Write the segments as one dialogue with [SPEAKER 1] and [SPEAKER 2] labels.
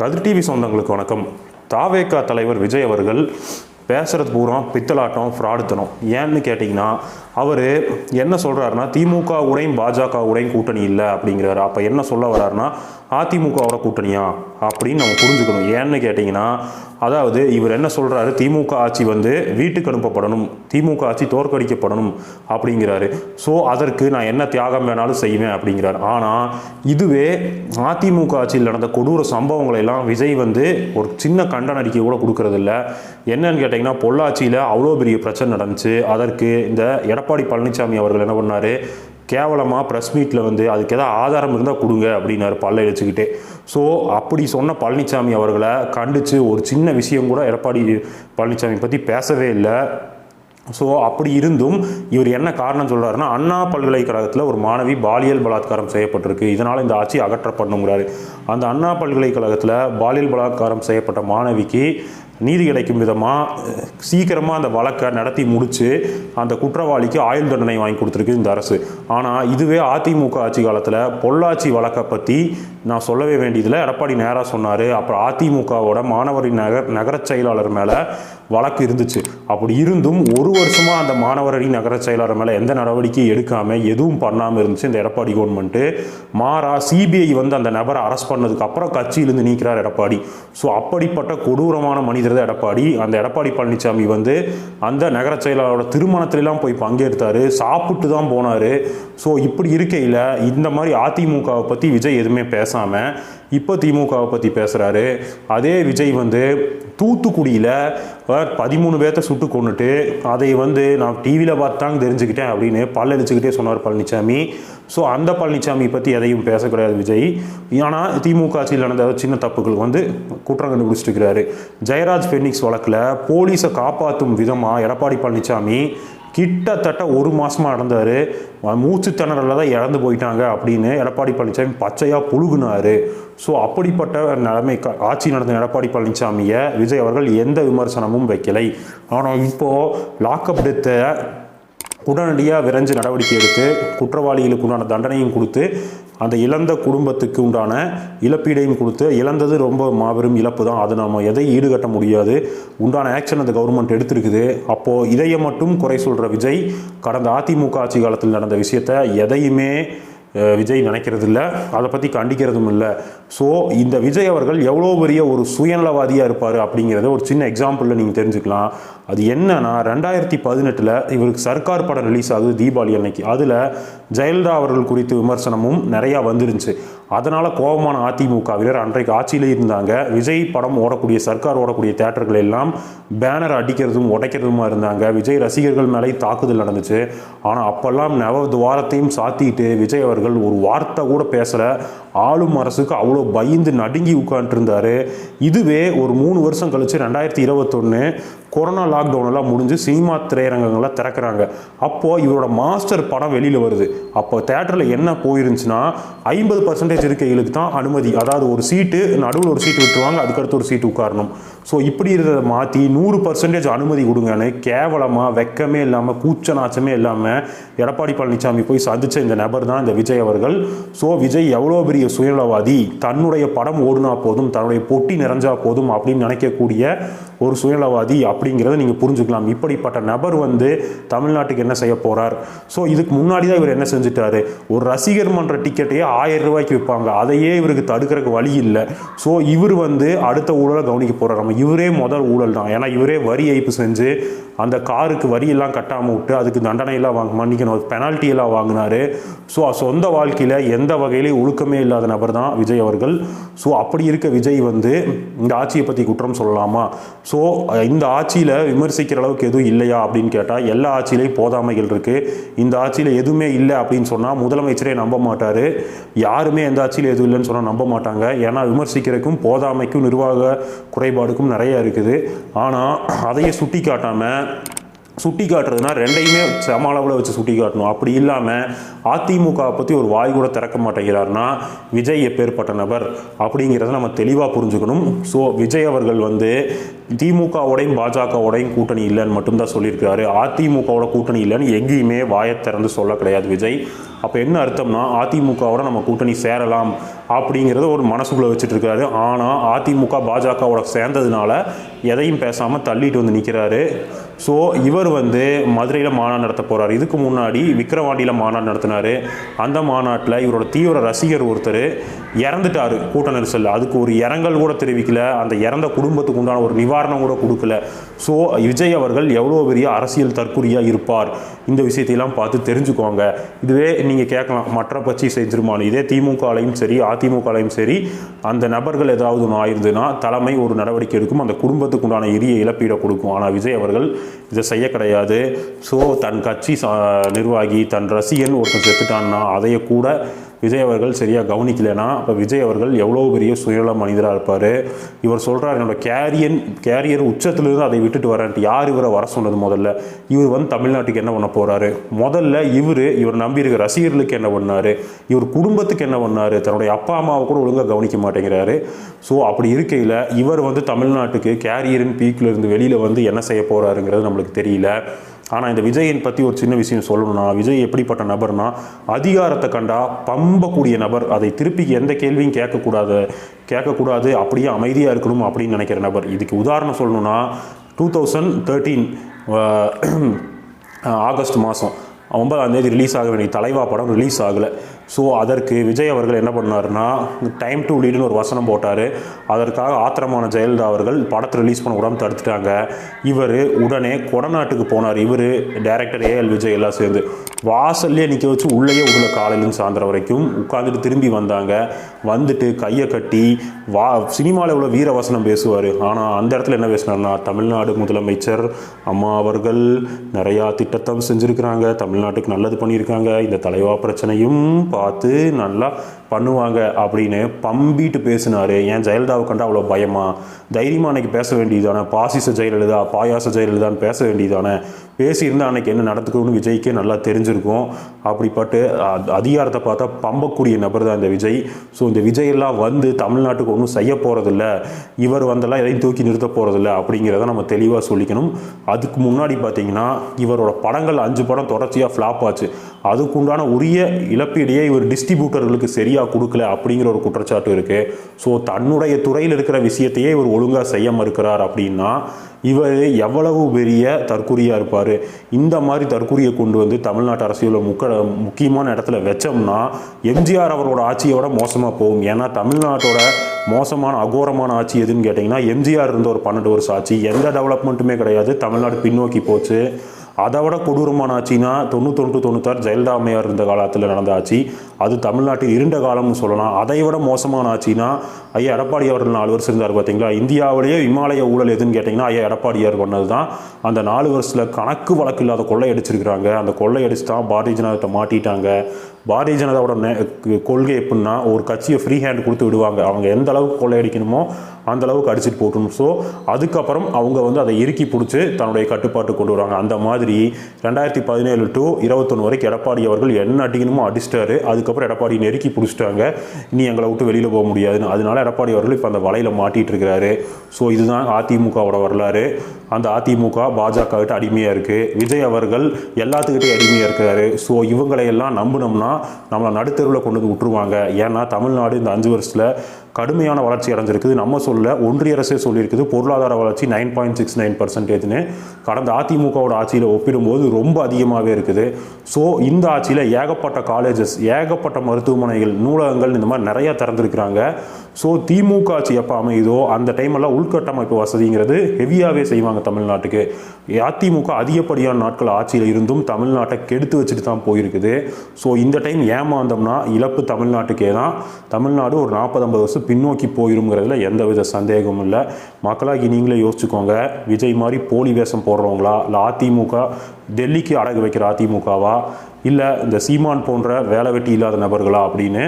[SPEAKER 1] கதிர் TV சொந்தங்களுக்கு வணக்கம். தாவேக்கா தலைவர் விஜய் அவர்கள் பேசுகிறது பூரா பித்தலாட்டம் ஃப்ராடுத்தனம். ஏன்னு கேட்டிங்கன்னா அவர் என்ன சொல்கிறாருன்னா திமுக உடையும் பாஜக உடையும் கூட்டணி இல்லை அப்படிங்கிறாரு. அப்போ என்ன சொல்ல வர்றாருன்னா அதிமுகவோட கூட்டணியா? அப்படின்னு நம்ம புரிஞ்சுக்கணும். ஏன்னு கேட்டிங்கன்னா அதாவது இவர் என்ன சொல்கிறாரு திமுக ஆட்சி வந்து வீட்டுக்கு அனுப்பப்படணும். திமுக ஆட்சி தோற்கடிக்கப்படணும் அப்படிங்கிறாரு. ஸோ அதற்கு நான் என்ன தியாகம் வேணாலும் செய்வேன் அப்படிங்கிறார். ஆனால் இதுவே அதிமுக ஆட்சியில் நடந்த கொடூர சம்பவங்களை எல்லாம் விஜய் வந்து ஒரு சின்ன கண்டன அறிக்கை கூட கொடுக்கறதில்ல. என்னன்னு கேட்டிங்கன்னா பொள்ளாச்சியில் அவ்வளோ பெரிய பிரச்சனை நடந்துச்சு. அதற்கு இந்த எடப்பாடி பழனிசாமி அவர்கள் என்ன பண்ணார்? கேவலமாக ப்ரெஸ் மீட்டில் வந்து அதுக்கு ஏதாவது ஆதாரம் இருந்தால் கொடுங்க அப்படின்னாரு பல்ல இழிச்சுக்கிட்டே. ஸோ அப்படி சொன்ன பழனிசாமி அவர்களை கண்டித்து ஒரு சின்ன விஷயம் கூட எடப்பாடி பழனிசாமி பற்றி பேசவே இல்லை. ஸோ அப்படி இருந்தும் இவர் என்ன காரணம் சொல்கிறாருன்னா அண்ணா பல்கலைக்கழகத்தில் ஒரு மாணவி பாலியல் பலாத்காரம் செய்யப்பட்டிருக்கு. இதனால் இந்த ஆட்சி அகற்றப்படணுங்கிறாரு. அந்த அண்ணா பல்கலைக்கழகத்தில் பாலியல் பலாத்காரம் செய்யப்பட்ட மாணவிக்கு நீதி கிடைக்கும் விதமாக சீக்கிரமாக அந்த வழக்கை நடத்தி முடித்து அந்த குற்றவாளிக்கு ஆயுள் தண்டனை வாங்கி கொடுத்துருக்கு இந்த அரசு. ஆனால் இதுவே அதிமுக ஆட்சி காலத்தில் பொள்ளாச்சி வழக்கை பற்றி நான் சொல்லவே வேண்டியதில் எடப்பாடி நேராக சொன்னார். அப்புறம் அதிமுகவோட மாணவரின் நகர் நகரச் செயலாளர் மேலே வழக்கு இருந்துச்சு. அப்படி இருந்தும் ஒரு வருஷமாக அந்த மாணவரின் நகரச் செயலாளர் மேலே எந்த நடவடிக்கையும் எடுக்காமல் எதுவும் பண்ணாமல் இருந்துச்சு இந்த எடப்பாடி கவர்மெண்ட்டு மாறா சிபிஐ வந்து அந்த நபரை அரெஸ்ட் பண்ணதுக்கு அப்புறம் கட்சியிலிருந்து நீக்கிறார் எடப்பாடி. ஸோ அப்படிப்பட்ட கொடூரமான மனிதர் தான் எடப்பாடி. அந்த எடப்பாடி பழனிசாமி வந்து அந்த நகர செயலாளரோட திருமணத்திலலாம் போய் பங்கேற்றாரு சாப்பிட்டு தான் போனார். ஸோ இப்படி இருக்கையில் இந்த மாதிரி அதிமுகவை பற்றி விஜய் எதுவுமே பேசாமல் இப்போ திமுகவை பற்றி பேசுகிறாரு அதே விஜய் வந்து தூத்துக்குடியில் பதிமூணு பேர்த்த சுட்டு கொண்டுட்டு அதை வந்து நான் டிவியில் பார்த்தாங்க தெரிஞ்சுக்கிட்டேன் அப்படின்னு பல்லடிச்சுக்கிட்டே சொன்னார் பழனிசாமி ஸோ அந்த பழனிசாமி பற்றி எதையும் பேசக்கூடாது விஜய். ஆனால் திமுக ஆட்சியில் நடந்த சின்ன தப்புகள் வந்து குற்றம் கண்டுபிடிச்சிட்டு இருக்கிறாரு. ஜெயராஜ் ஃபெனிக்ஸ் வழக்கில் போலீஸை காப்பாற்றும் விதமாக எடப்பாடி பழனிசாமி கிட்டத்தட்ட ஒரு மாதமாக நடந்தார். மூச்சு திணறல தான் இறந்து போயிட்டாங்க அப்படின்னு எடப்பாடி பழனிசாமி பச்சையாக புழுகுனாரு. ஸோ அப்படிப்பட்ட நிலைமை ஆட்சி நடந்த எடப்பாடி பழனிசாமியை விஜய் அவர்கள் எந்த விமர்சனமும் வைக்கலை. ஆனால் இப்போது லாக்அப் டெத்தை உடனடியாக விரைஞ்சு நடவடிக்கை எடுத்து குற்றவாளிகளுக்கு உண்டான தண்டனையும் கொடுத்து அந்த இழந்த குடும்பத்துக்கு உண்டான இழப்பீடையும் கொடுத்து இழந்தது ரொம்ப மாபெரும் இழப்பு தான். அது நம்ம எதை ஈடுகட்ட முடியாது. உண்டான ஆக்ஷன் அந்த கவர்மெண்ட் எடுத்திருக்குது. அப்போது இதையை மட்டும் குறை சொல்கிற விஜய் கடந்த அதிமுக ஆட்சி காலத்தில் நடந்த விஷயத்தை எதையுமே விஜய் நினைக்கிறது இல்லை அதை பற்றி கண்டிக்கிறதும் இல்லை. ஸோ இந்த விஜய் அவர்கள் எவ்வளோ பெரிய ஒரு சுயநலவாதியாக இருப்பார் அப்படிங்கிறத ஒரு சின்ன எக்ஸாம்பிளில் நீங்கள் தெரிஞ்சுக்கலாம். அது என்னன்னா ரெண்டாயிரத்தி பதினெட்டில் இவருக்கு சர்க்கார் படம் ரிலீஸ் ஆகுது தீபாவளி அன்னைக்கு. அதில் ஜெயலலிதா அவர்கள் குறித்து விமர்சனமும் நிறையா வந்துருந்துச்சு. அதனால் கோபமான அதிமுகவினர் அன்றைக்கு ஆட்சியிலே இருந்தாங்க. விஜய் படம் ஓடக்கூடிய சர்க்கார் ஓடக்கூடிய தேட்டர்கள் எல்லாம் பேனர் அடிக்கிறதும் உடைக்கிறதுமா இருந்தாங்க. விஜய் ரசிகர்கள் மேலே தாக்குதல் நடந்துச்சு. ஆனால் அப்போல்லாம் நவ துவாரத்தையும் சாத்திட்டு விஜய் அவர்கள் ஒரு வார்த்தை கூட பேசலை. ஆளும் அரசுக்கு அவ்வளோ பயந்து நடுங்கி உட்காந்துருந்தாரு இதுவே ஒரு மூணு வருஷம் கழித்து ரெண்டாயிரத்தி இருபத்தொன்று கொரோனா லாக்டவுன் எல்லாம் முடிஞ்சு சினிமா திரையரங்கங்கள்லாம் திறக்கிறாங்க. அப்போது இவரோட மாஸ்டர் படம் வெளியில் வருது. அப்போ தேட்டரில் என்ன போயிருந்துச்சுன்னா ஐம்பது பர்சன்டேஜ் இருக்கைகளுக்கு தான் அனுமதி. அதாவது ஒரு சீட்டு நடுவில் ஒரு சீட்டு விட்டுருவாங்க அதுக்கடுத்து ஒரு சீட்டு உட்காரணும். ஸோ இப்படி இருக்கிறத மாற்றி நூறு பர்சன்டேஜ் அனுமதி கொடுங்கன்னு கேவலமாக வெக்கமே இல்லாமல் கூச்ச நாச்சமே இல்லாமல் எடப்பாடி பழனிசாமி போய் சந்தித்த இந்த நபர் தான் இந்த விஜய் அவர்கள். ஸோ விஜய் எவ்வளோ பெரிய சுயநலவாதி? தன்னுடைய படம் ஓடுனா போதும் தன்னுடைய பொட்டி நிறைஞ்சா போதும் அப்படின்னு நினைக்கக்கூடிய ஒரு சுயநலவாதி. அப்படிங்கிறத நீங்கள் புரிஞ்சுக்கலாம். இப்படிப்பட்ட நபர் வந்து தமிழ்நாட்டுக்கு என்ன செய்ய போகிறார் ஸோ இதுக்கு முன்னாடி தான் இவர் என்ன செஞ்சுட்டாரு? ஒரு ரசிகர் மன்ற டிக்கெட்டையே ஆயிரம் ரூபாய்க்கு விற்பாங்க. அதையே இவருக்கு தடுக்கிறதுக்கு வழி இல்லை. ஸோ இவர் வந்து அடுத்த ஊழலை கவனிக்க போகிறார் நம்ம இவரே முதல் ஊழல் தான். ஏன்னா இவரே வரி ஏய்ப்பு செஞ்சு அந்த காருக்கு வரியெல்லாம் கட்டாமல் விட்டு அதுக்கு தண்டனை எல்லாம் வாங்க மன்னிக்கணும். பெனால்ட்டியெல்லாம் எல்லாம் வாங்கினாரு. ஸோ சொந்த வாழ்க்கையில் எந்த வகையிலையும் ஒழுக்கமே இல்லாத நபர் தான் விஜய் அவர்கள். ஸோ அப்படி இருக்க விஜய் வந்து இந்த ஆட்சியை பற்றி குற்றம் சொல்லலாமா? ஸோ இந்த ஆட்சி ஆட்சியில் விமர்சிக்கிற அளவுக்கு எதுவும் இல்லையா அப்படின்னு கேட்டால் எல்லா ஆட்சியிலையும் போதாமைகள் இருக்குது இந்த ஆட்சியில் எதுவுமே இல்லை அப்படின்னு சொன்னால் முதலமைச்சரே நம்ப மாட்டார். யாருமே எந்த ஆட்சியில் எதுவும் இல்லைன்னு சொன்னால் நம்ப மாட்டாங்க. ஏன்னா விமர்சிக்கிறதுக்கும் போதாமைக்கும் நிர்வாக குறைபாடுக்கும் நிறைய இருக்குது. ஆனால் அதையே சுட்டி காட்டாமல் சுட்டி காட்டுறதுனா ரெண்டையுமே சம அளவில் வச்சு சுட்டி காட்டணும். அப்படி இல்லாமல் அதிமுக பற்றி ஒரு வாய் கூட திறக்க மாட்டேங்கிறாருன்னா விஜய் எப்பேற்பட்ட நபர் அப்படிங்கிறத நம்ம தெளிவாக புரிஞ்சுக்கணும். ஸோ விஜய் அவர்கள் வந்து திமுகவோடையும் பாஜகவோடையும் கூட்டணி இல்லைன்னு மட்டும்தான் சொல்லியிருக்காரு அதிமுகவோட கூட்டணி இல்லைன்னு எங்கேயுமே வாயை திறந்து சொல்ல கிடையாது விஜய். அப்போ என்ன அர்த்தம்னா அதிமுகவோட நம்ம கூட்டணி சேரலாம் அப்படிங்கிறத ஒரு மனசுக்குள்ளே வச்சுட்டு இருக்காரு ஆனால் அதிமுக பாஜகவோட சேர்ந்ததுனால எதையும் பேசாமல் தள்ளிட்டு வந்து நிற்கிறாரு ஸோ இவர் வந்து மதுரையில் மாநாடு நடத்த போகிறார் இதுக்கு முன்னாடி விக்கிரவாண்டியில் மாநாடு நடத்தினார். அந்த மாநாட்டில் இவரோட தீவிர ரசிகர் ஒருத்தர் இறந்துட்டார் கூட்ட நெரிசலில். அதுக்கு ஒரு இரங்கல் கூட தெரிவிக்கல. அந்த இறந்த குடும்பத்துக்கு உண்டான ஒரு நிவாரணம் கூட கொடுக்கல. ஸோ விஜய் அவர்கள் எவ்வளோ பெரிய அரசியல் தற்குறியாக இருப்பார்? இந்த விஷயத்தையெல்லாம் பார்த்து தெரிஞ்சுக்கோங்க இதுவே நீங்கள் கேட்கலாம். மற்ற கட்சி செஞ்சிருமான்னு இதே திமுகலையும் சரி அதிமுகலையும் சரி அந்த நபர்கள் ஏதாவது ஒன்று ஆயிருதுன்னா தலைமை ஒரு நடவடிக்கை எடுக்கும். அந்த குடும்பத்துக்கு உண்டான எரிய இழப்பீடை கொடுக்கும். ஆனால் விஜய் அவர்கள் இதை செய்ய கிடையாது. ஸோ தன் கட்சி நிர்வாகி தன் ரசிகன் ஒருத்தன் செத்துட்டான்னா அதைய கூட விஜய் அவர்கள் சரியாக கவனிக்கலைன்னா அப்போ விஜய் அவர்கள் எவ்வளோ பெரிய சுயநல மனிதராக இருப்பார்? இவர் சொல்கிறார் என்னோட கேரியன் கேரியர் உச்சத்திலிருந்து அதை விட்டுட்டு வரேன்ட்டு. யார் இவரை வர சொன்னது முதல்ல? இவர் வந்து தமிழ்நாட்டுக்கு என்ன பண்ண போகிறாரு முதல்ல இவர் இவர் நம்பியிருக்க ரசிகர்களுக்கு என்ன பண்ணார்? இவர் குடும்பத்துக்கு என்ன பண்ணார்? தன்னுடைய அப்பா அம்மாவை கூட ஒழுங்காக கவனிக்க மாட்டேங்கிறாரு. ஸோ அப்படி இருக்கையில் இவர் வந்து தமிழ்நாட்டுக்கு கேரியரின் பீக்கில் இருந்து வெளியில் வந்து என்ன செய்ய போகிறாருங்கிறது நம்மளுக்கு தெரியல. ஆனால் இந்த விஜயின் பற்றி ஒரு சின்ன விஷயம் சொல்லணும்னா விஜய் எப்படிப்பட்ட நபர்னா அதிகாரத்தை கண்டா பம்பக்கூடிய நபர். அதை திருப்பி எந்த கேள்வியும் கேட்கக்கூடாது. கேட்கக்கூடாது. அப்படியே அமைதியாக இருக்கணும் அப்படின்னு நினைக்கிற நபர். இதுக்கு உதாரணம் சொல்லணும்னா டூ தௌசண்ட் தேர்ட்டீன் ஆகஸ்ட் மாதம் ஒன்பதாம் தேதி ரிலீஸ் ஆக வேண்டிய தலைவா படம் ரிலீஸ் ஆகலை. ஸோ அதற்கு விஜய் அவர்கள் என்ன பண்ணாருன்னா டைம் டு லீடுன்னு ஒரு வசனம் போட்டார். அதற்காக ஆத்திரமான ஜெயலலிதா அவர்கள் படத்தை ரிலீஸ் பண்ண உடம்பு தடுத்துட்டாங்க. இவர் உடனே கொடநாட்டுக்கு போனார். இவர் டைரக்டர் ஏஎல் விஜய் எல்லாம் சேர்ந்து. வாசல்லே நிற்க வச்சு உள்ளேயே உள்ள காலையிலும் சாயந்தரம் வரைக்கும் உட்காந்துட்டு திரும்பி வந்தாங்க. வந்துட்டு கையை கட்டி வா சினிமாவில் வீர வசனம் பேசுவார். ஆனால் அந்த இடத்துல என்ன பேசினார்னா தமிழ்நாடு முதலமைச்சர் அம்மா அவர்கள் நிறையா திட்டத்தம் செஞ்சுருக்கிறாங்க. தமிழ்நாட்டுக்கு நல்லது பண்ணியிருக்காங்க. இந்த தலைவா பிரச்சனையும் பார்த்து நல்லா பண்ணுவாங்க அப்படின்னு பம்பிட்டு பேசினார். ஏன் ஜெயலலிதாவை கண்டா அவ்வளோ பயமா? தைரியமா அன்னைக்கு பேச வேண்டியதானே பாசிச ஜெயலலிதா பாயாச ஜெயலலிதான்னு பேச வேண்டியதானே பேசியிருந்தால் அன்னைக்கு என்ன நடத்துக்கணும்னு விஜய்க்கே நல்லா தெரிஞ்சிருக்கும். அப்படிப்பட்டு அதிகாரத்தை பார்த்தா பம்பக்கூடிய நபர் தான் இந்த விஜய். ஸோ இந்த விஜய் எல்லாம் வந்து தமிழ்நாட்டுக்கு ஒன்றும் செய்ய போகிறதில்ல இவர் வந்தெல்லாம் எதையும் தூக்கி நிறுத்த போகிறதில்ல அப்படிங்கிறத நம்ம தெளிவாக சொல்லிக்கணும். அதுக்கு முன்னாடி பார்த்தீங்கன்னா இவரோட படங்கள் அஞ்சு படம் தொடர்ச்சியாக ஃப்ளாப் ஆச்சு. அதுக்குண்டான உரிய இழப்பீடையே இவர் டிஸ்ட்ரிபியூட்டர்களுக்கு சரியாக கொடுக்கல அப்படிங்கிற ஒரு குற்றச்சாட்டு இருக்குது ஸோ தன்னுடைய துறையில் இருக்கிற விஷயத்தையே இவர் ஒழுங்காக செய்ய மறுக்கிறார் அப்படின்னா இவர் எவ்வளவு பெரிய தற்குறியாக இருப்பார்? இந்த மாதிரி தற்குறியை கொண்டு வந்து தமிழ்நாட்டு அரசியலில் முக்க முக்கியமான இடத்துல வச்சோம்னா எம்ஜிஆர் அவரோட ஆட்சியை விட மோசமாக போகும். ஏன்னா தமிழ்நாட்டோட மோசமான அகோரமான ஆட்சி எதுன்னு கேட்டிங்கன்னா எம்ஜிஆர் இருந்த ஒரு பன்னெண்டு வருஷம் ஆட்சி. எந்த டெவலப்மெண்ட்டுமே கிடையாது. தமிழ்நாடு பின்னோக்கி போச்சு. அதை விட கொடூரமான ஆட்சினா தொண்ணூத்தொன்று தொண்ணூத்தாறு ஜெயலலிதா அம்மையார் இருந்த காலத்தில் நடந்த ஆட்சி அது தமிழ்நாட்டில் இருண்ட காலம்னு சொல்லலாம். அதை விட மோசமான ஆட்சினா ஐயா எடப்பாடி அவர்கள் நாலு வருஷம் இருந்தார் பார்த்தீங்களா இந்தியாவிலேயே இமாலய ஊழல் எதுன்னு கேட்டிங்கன்னா ஐயா எடப்பாடியார் பண்ணது தான் அந்த நாலு வருஷத்தில் கணக்கு வழக்கு இல்லாத கொள்ளை அடிச்சிருக்கிறாங்க. அந்த கொள்ளை அடிச்சு தான் பாரதிய ஜனதாத்தை மாட்டிட்டாங்க. பாரதிய ஜனதாவோட நெ- கொள்கை எப்படின்னா ஒரு கட்சியை ஃப்ரீ ஹேண்ட் கொடுத்து விடுவாங்க. அவங்க எந்த அளவுக்கு கொள்ளையடிக்கணுமோ அந்தளவுக்கு அடிச்சுட்டு போட்டணும் ஸோ அதுக்கப்புறம் அவங்க வந்து அதை இறுக்கி பிடிச்சி தன்னுடைய கட்டுப்பாட்டு கொண்டு வராங்க. அந்த மாதிரி ரெண்டாயிரத்தி பதினேழு டு இருபத்தொன்று வரைக்கும் எடப்பாடி அவர்கள் என்ன அடிக்கணுமோ அடிச்சிட்டாரு. அதுக்கப்புறம் எடப்பாடி நெருக்கி பிடிச்சிட்டாங்க. இனி எங்களை விட்டு வெளியில் போக முடியாதுன்னு. அதனால எடப்பாடி அவர்கள் இப்போ அந்த வலையில் மாட்டிகிட்டு இருக்கிறாரு. ஸோ இதுதான் அதிமுகவோட வரலாறு. அந்த அதிமுக பாஜக கிட்ட அடிமையாக இருக்குது விஜய் அவர்கள் எல்லாத்துக்கிட்டே அடிமையாக இருக்கிறாரு. ஸோ இவங்களையெல்லாம் நம்பினோம்னா நம்மளை நடுத்தருவில் கொண்டு வந்து விட்டுருவாங்க. ஏன்னா தமிழ்நாடு இந்த அஞ்சு வருஷத்தில் கடுமையான வளர்ச்சி அடைஞ்சிருக்குது. நம்ம சொல்ல ஒன்றிய அரசே சொல்லியிருக்குது பொருளாதார வளர்ச்சி நைன் பாயிண்ட் சிக்ஸ் நைன் பர்சன்டேஜ்னு கடந்த அதிமுகவோட ஆட்சியில் ஒப்பிடும்போது ரொம்ப அதிகமாகவே இருக்குது. ஸோ இந்த ஆட்சியில் ஏகப்பட்ட காலேஜஸ் ஏகப்பட்ட மருத்துவமனைகள் நூலகங்கள் இந்த மாதிரி நிறையா திறந்துருக்குறாங்க. ஸோ திமுக ஆட்சி எப்போ அமையுதோ அந்த டைமெல்லாம் உள்கட்டமைப்பு வசதிங்கிறது ஹெவியாகவே செய்வாங்க தமிழ்நாட்டுக்கு. அதிமுக அதிகப்படியான நாட்கள் ஆட்சியில் இருந்தும் தமிழ்நாட்டை கெடுத்து வச்சுட்டு தான் போயிருக்குது. ஸோ இந்த டைம் ஏமாந்தோம்னா இழப்பு தமிழ்நாட்டுக்கே தான். தமிழ்நாடு ஒரு நாற்பது ஐம்பது வருஷம் பின்னோக்கி போயிருங்கிறதுல எந்தவித சந்தேகமும் இல்லை. மக்களாகி நீங்களே யோசிச்சுக்கோங்க. விஜய் மாதிரி போலி வேஷம் போடுறவங்களா? இல்லை அதிமுக டெல்லிக்கு அடகு வைக்கிற அதிமுகவா? இல்லை இந்த சீமான் போன்ற வேலை வெட்டி இல்லாத நபர்களா அப்படின்னு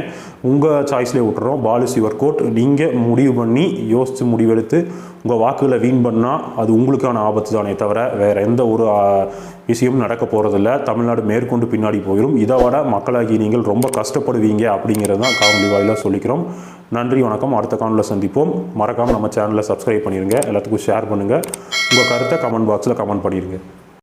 [SPEAKER 1] உங்கள் சாய்ஸ்லேயே விட்டுறோம். பாலிஸ் யுவர் கோட் நீங்கள் முடிவு பண்ணி யோசித்து முடிவெடுத்து உங்கள் வாக்குகளை வீண் பண்ணால் அது உங்களுக்கான ஆபத்து தானே தவிர வேறு எந்த ஒரு விஷயமும் நடக்க போகிறதில்ல தமிழ்நாடு மேற்கொண்டு பின்னாடி போயிடும் இதை விட மக்களாகி நீங்கள் ரொம்ப கஷ்டப்படுவீங்க அப்படிங்கிறது தான் காணொலி வாயிலாக சொல்லிக்கிறோம். நன்றி வணக்கம். அடுத்த காணொலியில் சந்திப்போம். மறக்காமல் நம்ம சேனலை சப்ஸ்கிரைப் பண்ணிடுங்க எல்லாத்துக்கும் ஷேர் பண்ணுங்கள் உங்கள் கருத்தை கமெண்ட் பாக்ஸில் கமெண்ட் பண்ணிடுங்க